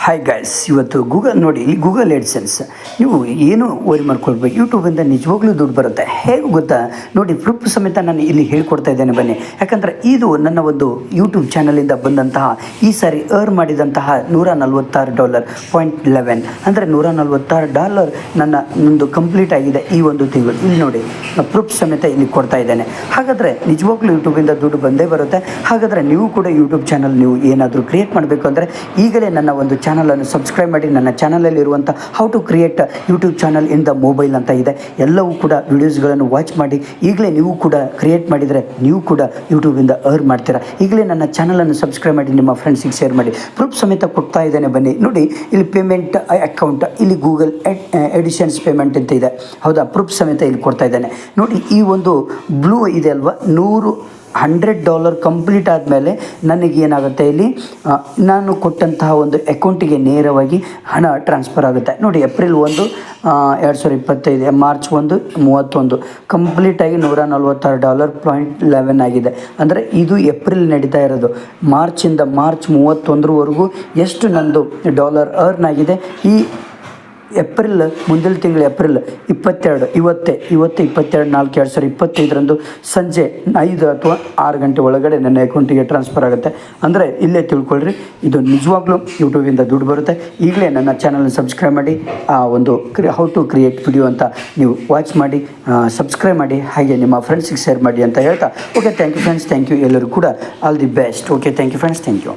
Hi guys ಇವತ್ತು Google ನೋಡಿ, ಇಲ್ಲಿ ಗೂಗಲ್ ಎಡ್ಸೆನ್ಸ್ ನೀವು ಏನು ಓರಿ ಮಾಡ್ಕೊಳ್ಬೇಕು? ಯೂಟ್ಯೂಬಿಂದ ನಿಜವಾಗ್ಲೂ ದುಡ್ಡು ಬರುತ್ತೆ. ಹೇಗೆ ಗೊತ್ತಾ? ನೋಡಿ ಪ್ರೂಫ್ ಸಮೇತ ನಾನು ಇಲ್ಲಿ ಹೇಳ್ಕೊಡ್ತಾ ಇದ್ದೇನೆ ಬನ್ನಿ. ಯಾಕಂದರೆ ಇದು ನನ್ನ ಒಂದು ಯೂಟ್ಯೂಬ್ ಚಾನಲಿಂದ ಬಂದಂತಹ, ಈ ಸಾರಿ ಅರ್ನ್ ಮಾಡಿದಂತಹ ನೂರ ನಲ್ವತ್ತಾರು ಡಾಲರ್ ಪಾಯಿಂಟ್ ಲೆವೆನ್ ಅಂದರೆ ನೂರ ನಲ್ವತ್ತಾರು ಡಾಲರ್ ನನ್ನ ನಂದು ಕಂಪ್ಲೀಟ್ ಆಗಿದೆ ಈ ಒಂದು ತಿಂಗಳು. ಇಲ್ಲಿ ನೋಡಿ ಪ್ರೂಫ್ ಸಮೇತ ಇಲ್ಲಿ ಕೊಡ್ತಾ ಇದ್ದೇನೆ. ಹಾಗಾದರೆ ನಿಜವಾಗ್ಲೂ ಯೂಟ್ಯೂಬಿಂದ ದುಡ್ಡು ಬಂದೇ ಬರುತ್ತೆ. ಹಾಗಾದರೆ ನೀವು ಕೂಡ ಯೂಟ್ಯೂಬ್ ಚಾನಲ್ ನೀವು ಏನಾದರೂ ಕ್ರಿಯೇಟ್ ಮಾಡಬೇಕು ಅಂದರೆ ಈಗಲೇ ನನ್ನ ಒಂದು ಚಾನಲನ್ನು ಸಬ್ಸ್ಕ್ರೈಬ್ ಮಾಡಿ. ನನ್ನ ಚಾನಲಲ್ಲಿರುವಂಥ how to create YouTube channel in the mobile ಅಂತ ಇದೆ. ಎಲ್ಲವೂ ಕೂಡ ವೀಡಿಯೋಸ್ಗಳನ್ನು ವಾಚ್ ಮಾಡಿ. ಈಗಲೇ ನೀವು ಕೂಡ ಕ್ರಿಯೇಟ್ ಮಾಡಿದರೆ ನೀವು ಕೂಡ ಯೂಟ್ಯೂಬಿಂದ ಅರ್ನ್ ಮಾಡ್ತೀರಾ. ಈಗಲೇ ನನ್ನ ಚಾನಲನ್ನು ಸಬ್ಸ್ಕ್ರೈಬ್ ಮಾಡಿ, ನಿಮ್ಮ ಫ್ರೆಂಡ್ಸಿಗೆ ಶೇರ್ ಮಾಡಿ. ಪ್ರೂಫ್ ಸಮೇತ ಕೊಡ್ತಾ ಇದ್ದೇನೆ ಬನ್ನಿ. ನೋಡಿ, ಇಲ್ಲಿ ಪೇಮೆಂಟ್ ಅಕೌಂಟ್ ಇಲ್ಲಿ ಗೂಗಲ್ ಎಡಿಷನ್ಸ್ ಪೇಮೆಂಟ್ ಅಂತ ಇದೆ. ಹೌದಾ? ಪ್ರೂಫ್ ಸಮೇತ ಇಲ್ಲಿ ಕೊಡ್ತಾ ಇದ್ದೇನೆ. ನೋಡಿ, ಈ ಒಂದು ಬ್ಲೂ ಇದೆ ಅಲ್ವಾ? ನೂರು ಹಂಡ್ರೆಡ್ ಡಾಲರ್ ಕಂಪ್ಲೀಟ್ ಆದಮೇಲೆ ನನಗೇನಾಗುತ್ತೆ ಇಲ್ಲಿ ನಾನು ಕೊಟ್ಟಂತಹ ಒಂದು ಅಕೌಂಟಿಗೆ ನೇರವಾಗಿ ಹಣ ಟ್ರಾನ್ಸ್ಫರ್ ಆಗುತ್ತೆ. ನೋಡಿ ಏಪ್ರಿಲ್ ಒಂದು ಎರಡು ಸಾವಿರದ ಇಪ್ಪತ್ತೈದು ಮಾರ್ಚ್ ಒಂದು, ಮೂವತ್ತೊಂದು ಕಂಪ್ಲೀಟಾಗಿ ನೂರ ನಲ್ವತ್ತಾರು ಡಾಲರ್ ಪಾಯಿಂಟ್ ಲೆವೆನ್ ಆಗಿದೆ. ಅಂದರೆ ಇದು ಏಪ್ರಿಲ್ ನಡೀತಾ ಇರೋದು. ಮಾರ್ಚಿಂದ ಮಾರ್ಚ್ ಮೂವತ್ತೊಂದರವರೆಗೂ ಎಷ್ಟು ನಂದು ಡಾಲರ್ ಅರ್ನ್ ಆಗಿದೆ, ಈ ಏಪ್ರಿಲ್, ಮುಂದಿನ ತಿಂಗಳು ಏಪ್ರಿಲ್ ಇಪ್ಪತ್ತೆರಡು, ಇವತ್ತೇ, ಇವತ್ತು ಇಪ್ಪತ್ತೆರಡು, ನಾಲ್ಕು, ಎರಡು ಸಾವಿರ ಇಪ್ಪತ್ತೈದರಂದು ಸಂಜೆ ಐದು ಅಥವಾ ಆರು ಗಂಟೆ ಒಳಗಡೆ ನನ್ನ ಅಕೌಂಟಿಗೆ ಟ್ರಾನ್ಸ್ಫರ್ ಆಗುತ್ತೆ. ಅಂದರೆ ಇಲ್ಲೇ ತಿಳ್ಕೊಳ್ರಿ, ಇದು ನಿಜವಾಗ್ಲೂ ಯೂಟ್ಯೂಬಿಂದ ದುಡ್ಡು ಬರುತ್ತೆ. ಈಗಲೇ ನನ್ನ ಚಾನಲ್ನ ಸಬ್ಸ್ಕ್ರೈಬ್ ಮಾಡಿ, ಆ ಒಂದು ಕ್ರಿ, ಹೌ ಟು ಕ್ರಿಯೇಟ್ ವಿಡಿಯೋ ಅಂತ ನೀವು ವಾಚ್ ಮಾಡಿ ಸಬ್ಸ್ಕ್ರೈಬ್ ಮಾಡಿ, ಹಾಗೆ ನಿಮ್ಮ ಫ್ರೆಂಡ್ಸಿಗೆ ಶೇರ್ ಮಾಡಿ ಅಂತ ಹೇಳ್ತಾ. Okay, thank you friends, thank you ಎಲ್ಲರೂ ಕೂಡ. All the best. Okay, thank you friends, thank you.